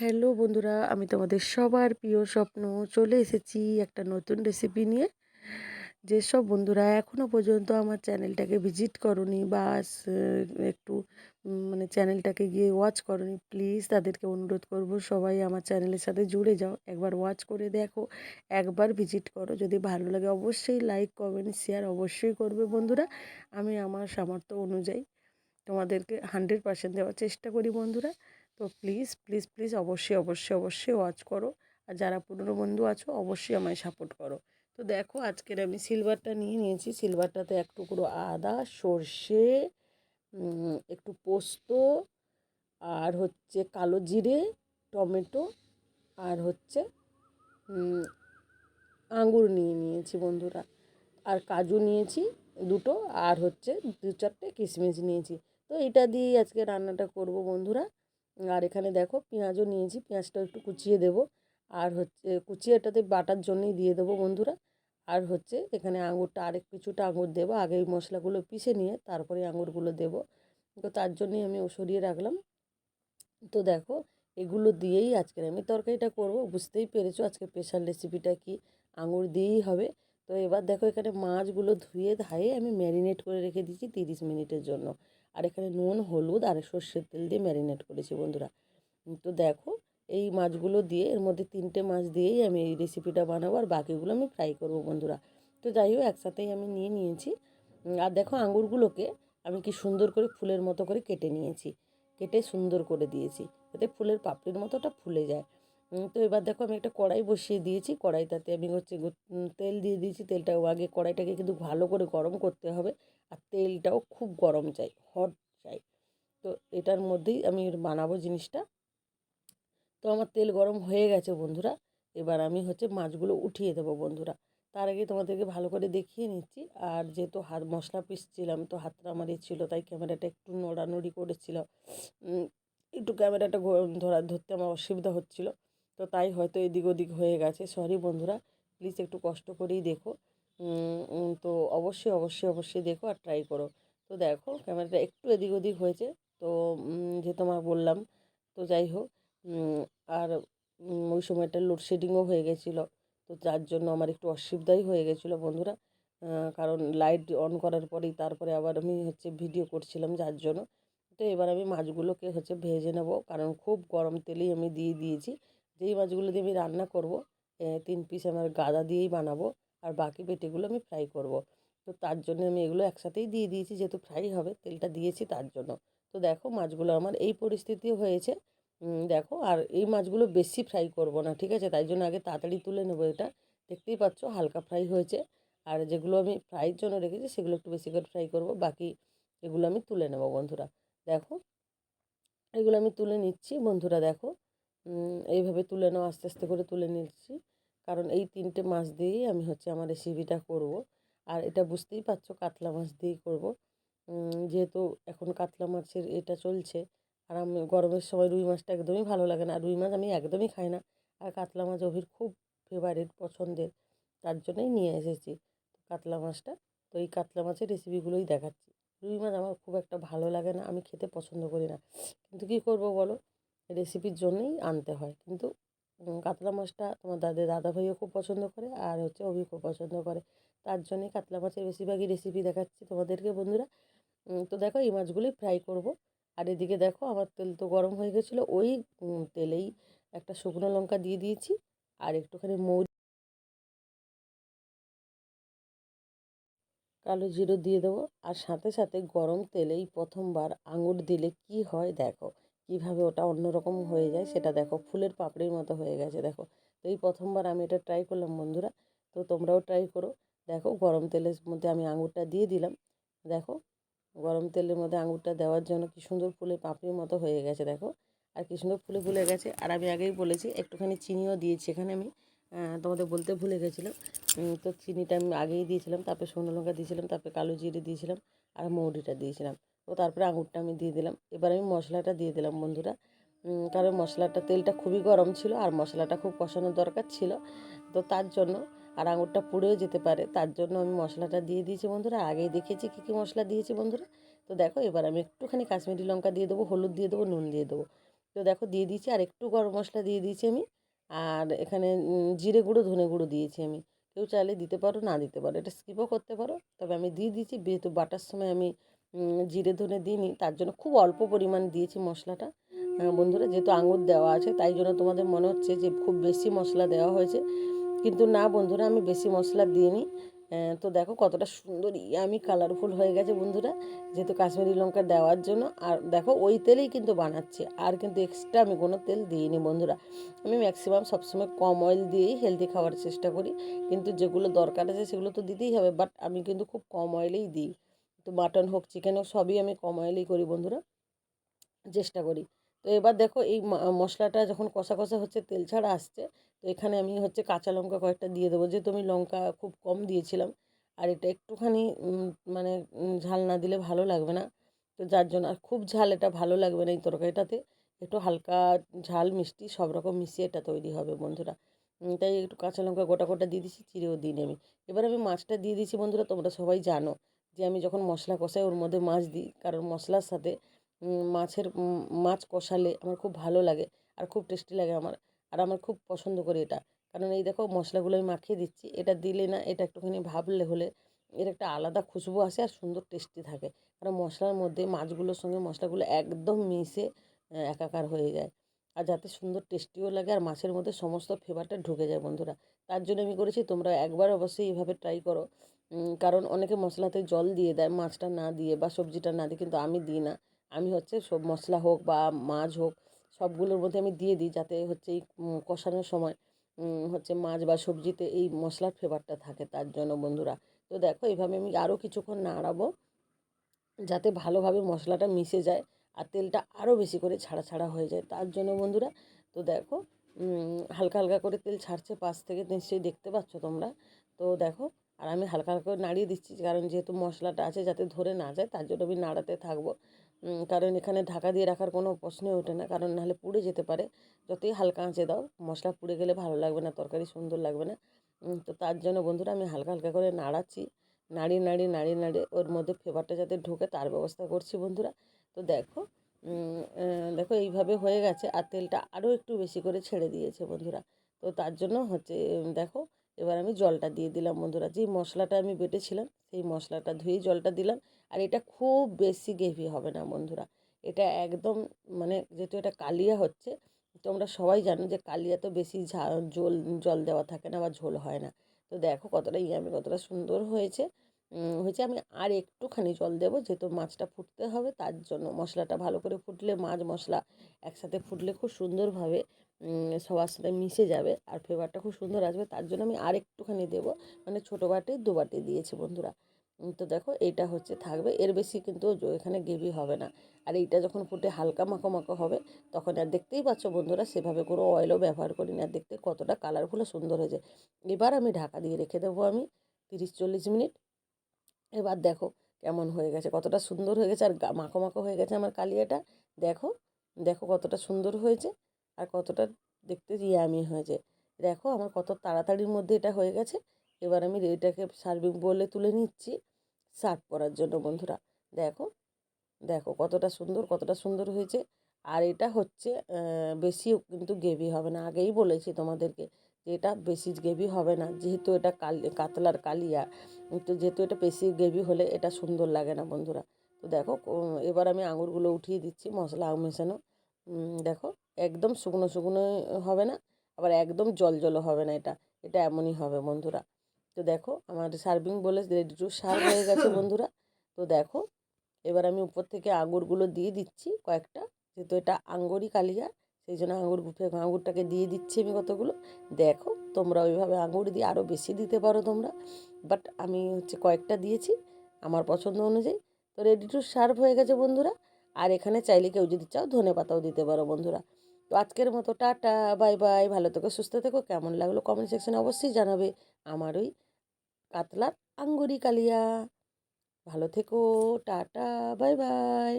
Hello বন্ধুরা, আমি তোমাদের সবার প্রিয় স্বপ্ন চলে এসেছি একটা নতুন রেসিপি নিয়ে। যেসব বন্ধুরা এখনও পর্যন্ত আমার চ্যানেলটাকে ভিজিট করনি বা একটু মানে চ্যানেলটাকে গিয়ে ওয়াচ করনি প্লিজ তাদেরকে অনুরোধ করব সবাই আমার চ্যানেলের সাথে জুড়ে যাও। একবার ওয়াচ করে দেখো, একবার ভিজিট করো। যদি ভালো লাগে অবশ্যই লাইক কমেন্ট শেয়ার অবশ্যই করবে বন্ধুরা। আমি আমার সামর্থ্য অনুযায়ী তোমাদেরকে হান্ড্রেড পার্সেন্ট দেওয়ার চেষ্টা করি বন্ধুরা। তো প্লিজ প্লিজ প্লিজ অবশ্যই অবশ্যই অবশ্যই ওয়াচ করো। আর যারা পুরনো বন্ধু আছো, অবশ্যই আমায় সাপোর্ট করো। তো দেখো, আজকের আমি সিলভারটা নিয়ে নিয়েছি। সিলভারটাতে এক টুকরো আদা, সর্ষে একটু পোস্ত, আর হচ্ছে কালো জিরে, টমেটো, আর হচ্ছে আঙুর নিয়ে নিয়েছি বন্ধুরা। আর কাজু নিয়েছি দুটো, আর হচ্ছে দু চারটে কিশমিশ নিয়েছি। তো এটা দিয়েই আজকে রান্নাটা করব বন্ধুরা। আর এখানে দেখো পেঁয়াজও নিয়েছি, পেঁয়াজটা একটু কুচিয়ে দেব। আর হচ্ছে কুচিয়ে এটাতে বাটার জন্যই দিয়ে দেবো বন্ধুরা। আর হচ্ছে এখানে আঙুরটা আরেক কিছুটা আঙুর দেবো, আগে এই মশলাগুলো পিষে নিয়ে তারপরে আঙুরগুলো দেবো। তো তার জন্যই আমি ও সরিয়ে রাখলাম। তো দেখো এগুলো দিয়েই আজকের আমি তরকারিটা করব। বুঝতেই পেরেছ আজকে স্পেশাল রেসিপিটা কি? আঙুর দিয়েই হবে। তো এবার দেখো এখানে মাছগুলো ধুয়ে ধায়ে আমি ম্যারিনেট করে রেখে দিয়েছি তিরিশ মিনিটের জন্য। আর এখানে নুন, হলুদ আর সর্ষের তেল দিয়ে ম্যারিনেট করেছি বন্ধুরা। তো দেখো, এই মাছগুলো দিয়ে এর মধ্যে তিনটে মাছ দিয়েই আমি এই রেসিপিটা বানাবো আর বাকিগুলো আমি ফ্রাই করব বন্ধুরা। তো যাই হোক, একসাথেই আমি নিয়ে নিয়েছি। আর দেখো আঙুরগুলোকে আমি কি সুন্দর করে ফুলের মতো করে কেটে নিয়েছি। কেটে সুন্দর করে দিয়েছি। যাতে ফুলের পাপড়ির মতোটা ফুলে যায়। তো এবার দেখো আমি একটা কড়াই বসিয়ে দিয়েছি। কড়াইটাতে আমি হচ্ছে তেল দিয়ে দিয়েছি। তেলটা আগে কড়াইটাকে কিন্তু ভালো করে গরম করতে হবে। আর তেলটাও খুব গরম চাই, হট চাই। তো এটার মধ্যেই আমি বানাবো জিনিসটা। তো আমার তেল গরম হয়ে গেছে বন্ধুরা। এবার আমি হচ্ছে মাছগুলো উঠিয়ে দেবো বন্ধুরা। তার আগে তোমাদেরকে ভালো করে দেখিয়ে নিচ্ছি। আর যেহেতু হাত, মশলা পিসছিলাম তো হাতটা আমার ছিল, তাই ক্যামেরাটা একটু নড়ানড়ি করেছিল। একটু ক্যামেরাটা ধরা, ধরতে আমার অসুবিধা হচ্ছিল। তো তাই হয়তো এদিক ওদিক হয়ে গেছে। সরি বন্ধুরা প্লিজ একটু কষ্ট করেই দেখো। তো অবশ্যই অবশ্যই অবশ্যই দেখো আর ট্রাই করো। তো দেখো ক্যামেরাটা একটু এদিক ওদিক হয়েছে। তো উম, যেহেতু আমার বললাম তো যাই হোক আর ওই সময়টা লোডশেডিংও হয়ে গেছিল। তো যার জন্য আমার একটু অসুবিধাই হয়ে গেছিল বন্ধুরা। কারণ লাইট অন করার পরেই তারপরে আবার আমি হচ্ছে ভিডিও করছিলাম যার জন্য। তো এবার আমি মাছগুলোকে হচ্ছে ভেজে নেব কারণ খুব গরম তেলেই আমি দিয়ে দিয়েছি। যেই মাছগুলো দিয়ে আমি রান্না করব তিন পিস আমার গাদা দিয়েই বানাবো আর বাকি পেটিগুলো আমি ফ্রাই করব। তো তার জন্য আমি এগুলো একসাথেই দিয়ে দিয়েছি, যেহেতু ফ্রাই হবে, তেলটা দিয়েছি তার জন্য। তো দেখো মাছগুলো আমার এই পরিস্থিতি হয়েছে। দেখো আর এই মাছগুলো বেশি ফ্রাই করব না, ঠিক আছে? তাই জন্য আগে তাড়াতাড়ি তুলে নেব এটা। দেখতেই পাচ্ছ হালকা ফ্রাই হয়েছে। আর যেগুলো আমি ফ্রাইয়ের জন্য রেখেছি, সেগুলো একটু বেশি করে ফ্রাই করব। বাকি এগুলো আমি তুলে নেব বন্ধুরা। দেখো, এগুলো আমি তুলে নিচ্ছি। বন্ধুরা দেখো এইভাবে তুলে নাও, আস্তে আস্তে করে তুলে নিচ্ছি। কারণ এই তিনটে মাছ দিয়েই আমি হচ্ছে আমার রেসিপিটা করব। আর এটা বুঝতেই পারছ, কাতলা মাছ দিয়েই করব। যেহেতু এখন কাতলা মাছের এটা চলছে, আর আমি গরমের সময় রুই মাছটা একদমই ভালো লাগে না। রুই মাছ আমি একদমই খাই না। আর কাতলা মাছ অভির খুব ফেভারিট পছন্দের, তার জন্যই নিয়ে এসেছি কাতলা মাছটা। তো এই কাতলা মাছের রেসিপিগুলোই দেখাচ্ছি। রুই মাছ আমার খুব একটা ভালো লাগে না, আমি খেতে পছন্দ করি না। কিন্তু কী করব বলো? রেসিপির জন্যই আনতে হয়। কিন্তু কাতলা মাছটা তোমার দাদা দাদা ভাইও খুব পছন্দ করে আর হচ্ছে অভি খুব পছন্দ করে। তার জন্যই কাতলা মাছের বেশিরভাগই রেসিপি দেখাচ্ছি তোমাদেরকে বন্ধুরা। তো দেখো এই মাছগুলোই ফ্রাই করব। আর এদিকে দেখো আমার তেল তো গরম হয়ে গেছিল, ওই তেলেই একটা শুকনো লঙ্কা দিয়ে দিয়েছি আর একটুখানি মৌ কালো জিরো দিয়ে দেবো। আর সাথে সাথে গরম তেলেই প্রথমবার আঙুর দিলে কি হয় দেখো। কীভাবে ওটা অন্যরকম হয়ে যায় সেটা দেখো। ফুলের পাপড়ির মতো হয়ে গেছে, দেখো। তো এই প্রথমবার আমি এটা ট্রাই করলাম বন্ধুরা। তো তোমরাও ট্রাই করো। দেখো, গরম তেলের মধ্যে আমি আঙুরটা দিয়ে দিলাম। দেখো, গরম তেলের মধ্যে আঙুরটা দেওয়ার জন্য কি সুন্দর ফুলের পাপড়ির মতো হয়ে গেছে, দেখো। আর কি সুন্দর ফুলে ফুলে গেছে। আর আমি আগেই বলেছি, একটুখানি চিনিও দিয়েছি এখানে আমি। তোমাদের বলতে ভুলে গেছিলাম। তো চিনিটা আমি আগেই দিয়েছিলাম, তারপরে শুকনো লঙ্কা দিয়েছিলাম, তারপরে কালো জিরে দিয়েছিলাম, আর মৌরিটা দিয়েছিলাম। তো তারপরে আঙুরটা আমি দিয়ে দিলাম। এবার আমি মশলাটা দিয়ে দিলাম বন্ধুরা। কারণ মশলাটা, তেলটা খুবই গরম ছিল আর মশলাটা খুব কষানোর দরকার ছিল। তো তার জন্য, আর আঙুরটা পুড়েও যেতে পারে, তার জন্য আমি মশলাটা দিয়ে দিয়েছি বন্ধুরা। আগেই দেখেছি কী কী মশলা দিয়েছি বন্ধুরা। তো দেখো, এবার আমি একটুখানি কাশ্মীরি লঙ্কা দিয়ে দেবো, হলুদ দিয়ে দেবো, নুন দিয়ে দেবো। তো দেখো, দিয়ে দিয়েছি আর একটু গরম মশলা দিয়ে দিয়েছি আমি। আর এখানে জিরে গুঁড়ো, ধনে গুঁড়ো দিয়েছি আমি। কেউ চাইলে দিতে পারো, না দিতে পারো, এটা স্কিপও করতে পারো। তবে আমি দিয়ে দিয়েছি, যেহেতু বাটার সময় আমি জিরে ধনে দিইনি, তার জন্য খুব অল্প পরিমাণ দিয়েছি মশলাটা। বন্ধুরা, যেহেতু আঙুর দেওয়া আছে, তাই জন্য তোমাদের মনে হচ্ছে যে খুব বেশি মশলা দেওয়া হয়েছে। কিন্তু না বন্ধুরা, আমি বেশি মশলা দিইনি। তো দেখো কতটা সুন্দর ইয়ামি কালারফুল হয়ে গেছে বন্ধুরা, যেহেতু কাশ্মীরি লঙ্কা দেওয়ার জন্য। আর দেখো, ওই তেলেই কিন্তু বানাচ্ছে, আর কিন্তু এক্সট্রা আমি কোনো তেল দিইনি বন্ধুরা। আমি ম্যাক্সিমাম সবসময় কম অয়েল দিয়েই হেলদি খাওয়ার চেষ্টা করি। কিন্তু যেগুলো দরকার আছে সেগুলো তো দিতেই হবে বাট আমি কিন্তু খুব কম অয়েলেই দিই। তো মাটন হোক চিকেন হোক, সবই আমি কম অয়েলেই করি বন্ধুরা। চেষ্টা করি। তো এবার দেখো এই মশলাটা যখন কষা কষা হচ্ছে, তেল ছাড়া আসছে, তো এখানে আমি হচ্ছে কাঁচা লঙ্কা কয়েকটা দিয়ে দেবো। যেহেতু আমি লঙ্কা খুব কম দিয়েছিলাম, আর এটা একটুখানি মানে ঝাল না দিলে ভালো লাগবে না। তো যার জন্য, আর খুব ঝাল এটা ভালো লাগবে না এই তরকারিটাতে। একটু হালকা ঝাল, মিষ্টি, সব রকম মিশিয়ে এটা তৈরি হবে বন্ধুরা। তাই একটু কাঁচা লঙ্কা গোটা গোটা দিয়ে দিচ্ছি চিড়েও দিইনি আমি। এবার আমি মাছটা দিয়ে দিয়েছি বন্ধুরা, তোমরা সবাই জানো। যে আমি যখন মশলা কষাই ওর মধ্যে মাছ দিই। কারণ মশলার সাথে মাছের মাছ কষালে আমার খুব ভালো লাগে আর খুব টেস্টি লাগে আমার। আর আমার খুব পছন্দ করি এটা। কারণ এই দেখো মশলাগুলো আমি মাখিয়ে দিচ্ছি। এটা দিলে না এটা একটুখানি ভাবলে হলে এর একটা আলাদা খুশবু আসে আর সুন্দর টেস্টি থাকে। কারণ মশলার মধ্যে মাছগুলোর সঙ্গে মশলাগুলো একদম মিশে একাকার হয়ে যায়। আর যাতে সুন্দর টেস্টিও লাগে আর মাছের মধ্যে সমস্ত ফ্লেভারটা ঢুকে যায় বন্ধুরা। তার জন্য আমি করেছি তোমরা একবার অবশ্যই এইভাবে ট্রাই করো। কারণ অনেকে মশলাতে জল দিয়ে দেয়, মাছটা না দিয়ে বা সবজিটা না দিয়ে, কিন্তু আমি দিই না। আমি হচ্ছে সব মশলা হোক বা মাছ হোক, সবগুলোর মধ্যে আমি দিয়ে দিই যাতে হচ্ছে এই কষানোর সময় হচ্ছে মাছ বা সবজিতে এই মশলার ফ্লেভারটা থাকে তার জন্য বন্ধুরা। তো দেখো এইভাবে আমি আরও কিছুক্ষণ নাড়াবো যাতে ভালোভাবে মশলাটা মিশে যায় আর তেলটা আরও বেশি করে ছাড়া ছাড়া হয়ে যায় তার জন্য বন্ধুরা। তো দেখো হালকা হালকা করে তেল ছাড়ছে পাশ থেকে, নিশ্চয়ই দেখতে পাচ্ছ তোমরা। তো দেখো আর আমি হালকা হালকা করে নাড়িয়ে দিচ্ছি, কারণ যেহেতু মশলাটা আছে যাতে ধরে না যায়, তার জন্য আমি নাড়াতে থাকব। কারণ এখানে ঢাকা দিয়ে রাখার কোনো প্রশ্নই ওঠে না, কারণ নাহলে পুড়ে যেতে পারে। যতই হালকা আঁচে দাও, মশলা পুড়ে গেলে ভালো লাগবে না, তরকারি সুন্দর লাগবে না। তো তার জন্য বন্ধুরা আমি হালকা হালকা করে নাড়াচ্ছি, নাড়িয়ে নাড়িয়ে নাড়িয়ে নাড়িয়ে ওর মধ্যে ফ্লেভারটা যাতে ঢোকে তার ব্যবস্থা করছি বন্ধুরা। তো দেখো দেখো এইভাবে হয়ে গেছে, আর তেলটা আরও একটু বেশি করে ছেড়ে দিয়েছে বন্ধুরা। তো তার জন্য হচ্ছে দেখো এবার আমি জলটা দিয়ে দিলাম বন্ধুরা। যেই মশলাটা আমি বেটেছিলাম, সেই মশলাটা ধুয়ে জলটা দিলাম। আর এটা খুব বেশি গ্রেভি হবে না বন্ধুরা। এটা একদম মানে যেহেতু এটা কালিয়া হচ্ছে, তোমরা সবাই জানো যে কালিয়া তো বেশি ঝা, জল জল দেওয়া থাকে না বা ঝোল হয় না। তো দেখো কতটা ইয়ামি কতটা সুন্দর হয়েছে। হয়েছে আমি আর একটুখানি জল দেবো, যেহেতু মাছটা ফুটতে হবে, তার জন্য মশলাটা ভালো করে ফুটলে মাছ মশলা একসাথে ফুটলে খুব সুন্দরভাবে সবার সাথে মিশে যাবে আর ফ্লেভারটা খুব সুন্দর আসবে, তার জন্য আমি আর একটুখানি দেবো মানে ছোটো বাটি, দু বাটি দিয়েছি বন্ধুরা। তো দেখো এইটা হচ্ছে থাকবে, এর বেশি কিন্তু এখানে গ্রেভি হবে না। আর এইটা যখন ফুটে হালকা মাখো মাখো হবে, তখন আর দেখতেই পাচ্ছ বন্ধুরা সেভাবে কোনো অয়েলও ব্যবহার করি না দেখতে কতটা কালারফুল সুন্দর হয়েছে। এবার আমি ঢাকা দিয়ে রেখে দেবো আমি তিরিশ চল্লিশ মিনিট। এবার দেখো কেমন হয়ে গেছে। কতটা সুন্দর হয়ে গেছে আর মাখো মাখো হয়ে গেছে আমার কালিয়াটা। দেখো দেখো কতটা সুন্দর হয়েছে আর কতটা দেখতে ইয়ামি হয়েছে। দেখো আমার কত তাড়াতাড়ির মধ্যে এটা হয়ে গেছে। এবার আমি এটাকে সার্ভিং বলে তুলে নিচ্ছি সার্ভ করার জন্য বন্ধুরা। দেখো দেখো কতটা সুন্দর কতটা সুন্দর হয়েছে। আর এটা হচ্ছে বেশিও কিন্তু গ্রেভি হবে না। আগেই বলেছি তোমাদেরকে এটা বেশি গ্রেভি হবে না। যেহেতু এটা কাল, কাতলার কালিয়া, তো যেহেতু এটা বেশি গ্রেভি হলে এটা সুন্দর লাগে না বন্ধুরা। তো দেখো এবার আমি আঙুরগুলো উঠিয়ে দিচ্ছি মশলা মেশানো দেখো, একদম শুকনো শুকনো হবে না, আবার একদম জল জলও হবে না এটা। এটা এমনই হবে বন্ধুরা। তো দেখো, আমার সার্ভিং বলে রেডি টু সার্ভ হয়ে গেছে বন্ধুরা। তো দেখো, এবার আমি উপর থেকে আঙুরগুলো দিয়ে দিচ্ছি কয়েকটা। যেহেতু এটা আঙ্গুরই কালিয়া সেই জন্য আঙুর গুফে আঙুরটাকে দিয়ে দিচ্ছি আমি কতগুলো। দেখো, তোমরা ওইভাবে আঙুর দিয়ে আরও বেশি দিতে পারো তোমরা। বাট আমি হচ্ছে কয়েকটা দিয়েছি আমার পছন্দ অনুযায়ী। তো রেডি টু সার্ভ হয়ে গেছে বন্ধুরা। আর এখানে চাইলে কেউ যদি চাও ধনে পাতাও দিতে পারো বন্ধুরা। তো আজকের মতো টাটা বাই বাই ভালো থেকো, সুস্থ থেকো। কেমন লাগল কমেন্ট সেকশনে অবশ্যই জানাবে আমার ওই কাতলার আঙ্গুরি কালিয়া। ভালো থেকো, টাটা বাই বাই